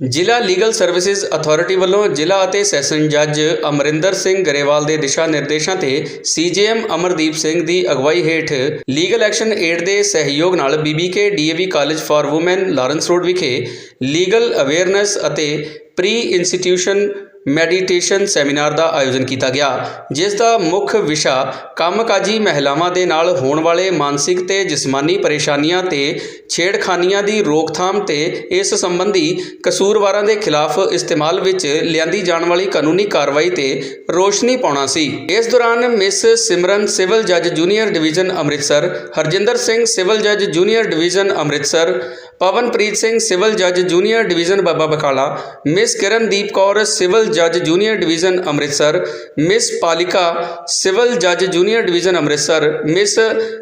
ਜ਼ਿਲ੍ਹਾ legal services authority ਵੱਲੋਂ ਜ਼ਿਲ੍ਹਾ ਅਤੇ ਸੈਸ਼ਨ ਜੱਜ ਅਮਰਿੰਦਰ ਸਿੰਘ ਗਰੇਵਾਲ ਦੇ ਦਿਸ਼ਾ ਨਿਰਦੇਸ਼ਾਂ ਤੇ ਸੀਜੀਐਮ ਅਮਰਦੀਪ ਸਿੰਘ ਦੀ ਅਗਵਾਈ ਹੇਠ ਲੀਗਲ ਐਕਸ਼ਨ ਏਡ ਦੇ ਸਹਿਯੋਗ ਨਾਲ BBK DAV college for women Lawrence road ਵਿਖੇ ਲੀਗਲ ਅਵੇਅਰਨੈਸ ਅਤੇ ਪ੍ਰੀ ਇੰਸਟੀਟਿਊਸ਼ਨ ਮੈਡੀਟੇਸ਼ਨ ਸੈਮੀਨਾਰ ਦਾ ਆਯੋਜਨ ਕੀਤਾ ਗਿਆ, ਜਿਸ ਦਾ ਮੁੱਖ ਵਿਸ਼ਾ ਕੰਮਕਾਜੀ ਮਹਿਲਾਵਾਂ ਦੇ ਨਾਲ ਹੋਣ ਵਾਲੇ ਮਾਨਸਿਕ ਤੇ ਜਿਸਮਾਨੀ ਪਰੇਸ਼ਾਨੀਆਂ ਤੇ ਛੇੜਖਾਨੀਆਂ ਦੀ ਰੋਕਥਾਮ ਤੇ ਇਸ ਸੰਬੰਧੀ ਕਸੂਰਵਾਰਾਂ ਦੇ ਖਿਲਾਫ ਇਸਤੇਮਾਲ ਵਿੱਚ ਲਿਆਂਦੀ ਜਾਣ ਵਾਲੀ ਕਾਨੂੰਨੀ ਕਾਰਵਾਈ ਤੇ ਰੋਸ਼ਨੀ ਪਾਉਣਾ ਸੀ। ਇਸ ਦੌਰਾਨ ਮਿਸ ਸਿਮਰਨ ਸਿਵਲ ਜੱਜ junior division Amritsar, Harjinder Singh civil ਜੱਜ junior division Amritsar, Pawanpreet Singh civil ਜੱਜ junior division Baba Bakala miss Kirandeep Kaur civil ਜੱਜ ਜੂਨੀਅਰ ਡਿਵੀਜ਼ਨ ਅੰਮ੍ਰਿਤਸਰ, ਮਿਸ ਪਾਲਿਕਾ ਸਿਵਲ ਜੱਜ junior division Amritsar, miss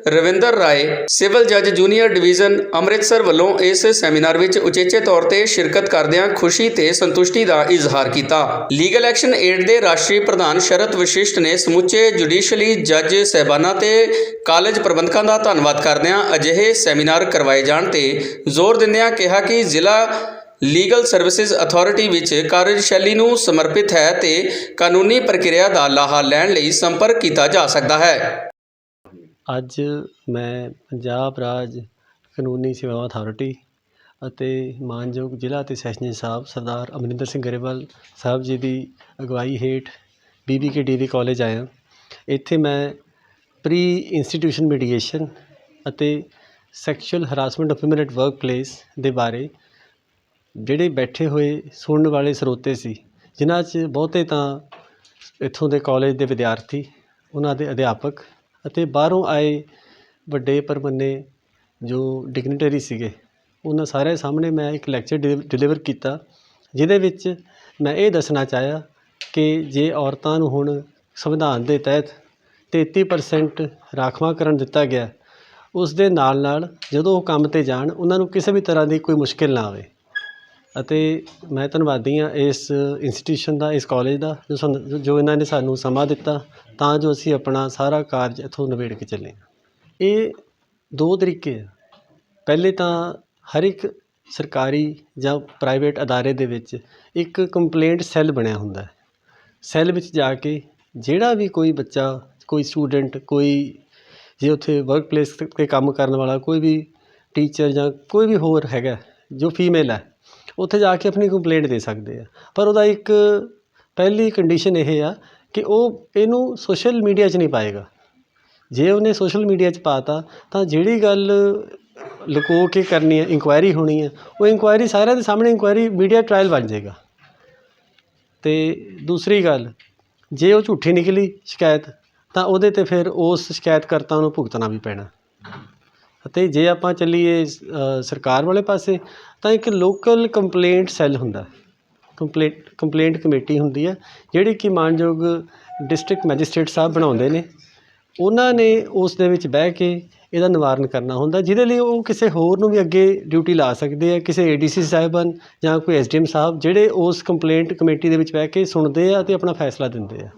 Ravinder ਰਾਏ ਸਿਵਲ ਜੱਜ ਜੂਨੀਅਰ ਡਿਵੀਜ਼ਨ ਅੰਮ੍ਰਿਤਸਰ ਵੱਲੋਂ ਇਸ ਸੈਮੀਨਾਰ ਵਿੱਚ ਉਚੇਚੇ ਤੌਰ ਤੇ ਸ਼ਿਰਕਤ ਕਰਦਿਆਂ ਖੁਸ਼ੀ ਤੇ ਸੰਤੁਸ਼ਟੀ ਦਾ ਇਜ਼ਹਾਰ ਕੀਤਾ। ਲੀਗਲ ਐਕਸ਼ਨ ਏਡ ਦੇ ਰਾਸ਼ਟਰੀ ਪ੍ਰਧਾਨ ਸ਼ਰਤ ਵਿਸ਼ਿਸ਼ਟ ਨੇ ਸਮੁੱਚੇ ਜੁਡੀਸ਼ਲੀ ਜੱਜ ਸਹਿਬਾਨਾਂ ਤੇ ਕਾਲਜ ਪ੍ਰਬੰਧਕਾਂ ਦਾ ਧੰਨਵਾਦ ਕਰਦਿਆਂ ਅਜਿਹੇ ਸੈਮੀਨਾਰ ਕਰਵਾਏ ਜਾਣ ਤੇ ਜ਼ੋਰ ਦਿੰਦਿਆਂ ਕਿਹਾ ਕਿ ਜ਼ਿਲ੍ਹਾ ਲੀਗਲ ਸਰਵਿਸਿਜ਼ ਅਥਾਰਟੀ ਵਿੱਚ ਕਾਰਜਸ਼ੈਲੀ ਨੂੰ ਸਮਰਪਿਤ ਹੈ ਤੇ ਕਾਨੂੰਨੀ ਪ੍ਰਕਿਰਿਆ ਦਾ ਲਾਹਾ ਲੈਣ ਲਈ ਸੰਪਰਕ ਕੀਤਾ ਜਾ ਸਕਦਾ ਹੈ। ਅੱਜ ਮੈਂ ਪੰਜਾਬ ਰਾਜ ਕਾਨੂੰਨੀ ਸੇਵਾਵਾਂ ਅਥਾਰਟੀ ਅਤੇ ਮਾਨਯੋਗ ਜ਼ਿਲ੍ਹਾ ਅਤੇ ਸੈਸ਼ਨ ਸਾਹਿਬ ਸਰਦਾਰ ਅਮਰਿੰਦਰ ਸਿੰਘ ਗਰੇਵਾਲ ਸਾਹਿਬ ਜੀ ਦੀ ਅਗਵਾਈ ਹੇਠ ਬੀਬੀਕੇ ਡਿਗਰੀ ਕਾਲਜ ਆਇਆ। ਇੱਥੇ ਮੈਂ ਪ੍ਰੀ ਇੰਸਟੀਟਿਊਸ਼ਨ ਮੀਡੀਏਸ਼ਨ ਅਤੇ sexual harassment of women at workplace ਦੇ ਬਾਰੇ ਜਿਹੜੇ ਬੈਠੇ ਹੋਏ ਸੁਣਨ ਵਾਲੇ ਸਰੋਤੇ ਸੀ, ਜਿਨ੍ਹਾਂ 'ਚ ਬਹੁਤੇ ਤਾਂ ਇੱਥੋਂ ਦੇ ਕਾਲਜ ਦੇ ਵਿਦਿਆਰਥੀ, ਉਹਨਾਂ ਦੇ ਅਧਿਆਪਕ ਅਤੇ ਬਾਹਰੋਂ ਆਏ ਵੱਡੇ ਪ੍ਰਮੰਨੇ ਜੋ ਡਿਗਨਿਟਰੀ ਸੀਗੇ, ਉਹਨਾਂ ਸਾਰਿਆਂ ਸਾਹਮਣੇ ਮੈਂ ਇੱਕ ਲੈਕਚਰ ਡਿਲੀਵਰ ਕੀਤਾ, ਜਿਹਦੇ ਵਿੱਚ ਮੈਂ ਇਹ ਦੱਸਣਾ ਚਾਹਿਆ ਕਿ ਜੇ ਔਰਤਾਂ ਨੂੰ ਹੁਣ ਸੰਵਿਧਾਨ ਦੇ ਤਹਿਤ 33% ਰਾਖਵਾਂਕਰਨ ਦਿੱਤਾ ਗਿਆ, ਉਸ ਦੇ ਨਾਲ ਨਾਲ ਜਦੋਂ ਉਹ ਕੰਮ ਤੇ ਜਾਣ, ਉਹਨਾਂ ਨੂੰ ਕਿਸੇ ਵੀ ਤਰ੍ਹਾਂ ਦੀ ਕੋਈ ਮੁਸ਼ਕਿਲ ਨਾ ਆਵੇ। ਅਤੇ ਮੈਂ ਧੰਨਵਾਦੀ ਹਾਂ ਇਸ ਇੰਸਟੀਟਿਊਸ਼ਨ ਦਾ, ਇਸ ਕੋਲਜ ਦਾ, ਜੋ ਸਾਨੂੰ, ਜੋ ਇਹਨਾਂ ਨੇ ਸਾਨੂੰ ਸਮਾਂ ਦਿੱਤਾ, ਤਾਂ ਜੋ ਅਸੀਂ ਆਪਣਾ ਸਾਰਾ ਕਾਰਜ ਇੱਥੋਂ ਨਿਬੇੜ ਕੇ ਚੱਲੇ ਇਹ ਦੋ ਤਰੀਕੇ ਆ। ਪਹਿਲੇ ਤਾਂ ਹਰ ਇੱਕ ਸਰਕਾਰੀ ਜਾਂ ਪ੍ਰਾਈਵੇਟ ਅਦਾਰੇ ਦੇ ਵਿੱਚ ਇੱਕ ਕੰਪਲੇਂਟ ਸੈੱਲ ਬਣਿਆ ਹੁੰਦਾ ਸੈੱਲ ਵਿੱਚ ਜਾ ਕੇ ਜਿਹੜਾ ਵੀ ਕੋਈ ਬੱਚਾ, ਕੋਈ ਸਟੂਡੈਂਟ ਕੋਈ ਜੇ ਉੱਥੇ ਵਰਕ ਪਲੇਸ ਤੇ ਕੰਮ ਕਰਨ ਵਾਲਾ, ਕੋਈ ਵੀ ਟੀਚਰ ਜਾਂ ਕੋਈ ਵੀ ਹੋਰ ਹੈਗਾ, ਜੋ ਫੀਮੇਲ ਹੈ ਉੱਥੇ ਜਾ ਕੇ ਆਪਣੀ ਕੰਪਲੇਂਟ ਦੇ ਸਕਦੇ ਆ। ਪਰ ਉਹਦਾ ਇੱਕ ਪਹਿਲੀ ਕੰਡੀਸ਼ਨ ਇਹ ਆ ਕਿ ਉਹ ਇਹਨੂੰ ਸੋਸ਼ਲ ਮੀਡੀਆ 'ਚ ਨਹੀਂ ਪਾਏਗਾ। ਜੇ ਉਹਨੇ ਸੋਸ਼ਲ ਮੀਡੀਆ 'ਚ ਪਾਤਾ, ਤਾਂ ਜਿਹੜੀ ਗੱਲ ਲੁਕੋ ਕੇ ਕਰਨੀ ਹੈ ਇਨਕੁਆਇਰੀ ਹੋਣੀ ਹੈ ਉਹ ਇਨਕੁਆਇਰੀ ਸਾਰਿਆਂ ਦੇ ਸਾਹਮਣੇ ਇਨਕੁਆਇਰੀ ਮੀਡੀਆ ਟਰਾਇਲ ਬਣ ਜਾਏਗਾ। ਅਤੇ ਦੂਸਰੀ ਗੱਲ, ਜੇ ਉਹ ਝੂਠੀ ਨਿਕਲੀ ਸ਼ਿਕਾਇਤ, ਤਾਂ ਉਹਦੇ ਤੇ ਫਿਰ ਉਸ ਸ਼ਿਕਾਇਤਕਰਤਾ ਨੂੰ ਭੁਗਤਣਾ ਵੀ ਪੈਣਾ। ਅਤੇ ਜੇ ਆਪਾਂ ਚੱਲੀਏ ਸਰਕਾਰ ਵਾਲੇ ਪਾਸੇ, ਤਾਂ ਇੱਕ ਲੋਕਲ ਕੰਪਲੇਂਟ ਸੈੱਲ ਹੁੰਦਾ ਕੰਪਲੇਂਟ ਕੰਪਲੇਂਟ ਕਮੇਟੀ ਹੁੰਦੀ ਹੈ, ਜਿਹੜੀ ਕਿ ਮਾਣਯੋਗ ਡਿਸਟ੍ਰਿਕਟ ਮੈਜਿਸਟ੍ਰੇਟ ਸਾਹਿਬ ਬਣਾਉਂਦੇ ਨੇ। ਉਹਨਾਂ ਨੇ ਉਸ ਦੇ ਵਿੱਚ ਬਹਿ ਕੇ ਇਹਦਾ ਨਿਵਾਰਨ ਕਰਨਾ ਹੁੰਦਾ, ਜਿਹਦੇ ਲਈ ਉਹ ਕਿਸੇ ਹੋਰ ਨੂੰ ਵੀ ਅੱਗੇ ਡਿਊਟੀ ਲਾ ਸਕਦੇ ਆ, ਕਿਸੇ ਏਡੀਸੀ ਸਾਹਿਬਾਨ ਜਾਂ ਕੋਈ ਐਸਡੀਐਮ ਸਾਹਿਬ, ਜਿਹੜੇ ਉਸ ਕੰਪਲੇਂਟ ਕਮੇਟੀ ਦੇ ਵਿੱਚ ਬਹਿ ਕੇ ਸੁਣਦੇ ਆ ਤੇ ਆਪਣਾ ਫੈਸਲਾ ਦਿੰਦੇ ਆ।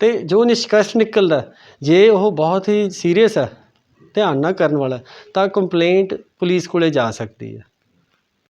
ਤੇ ਜੋ ਨਿਸ਼ਕਰਸ਼ ਨਿਕਲਦਾ, ਜੇ ਉਹ ਬਹੁਤ ਹੀ ਸੀਰੀਅਸ ਆ ਧਿਆਨ ਨਾਲ ਕਰਨ ਵਾਲਾ ਤਾਂ ਕੰਪਲੇਂਟ ਪੁਲਿਸ ਕੋਲ ਜਾ ਸਕਦੀ ਹੈ।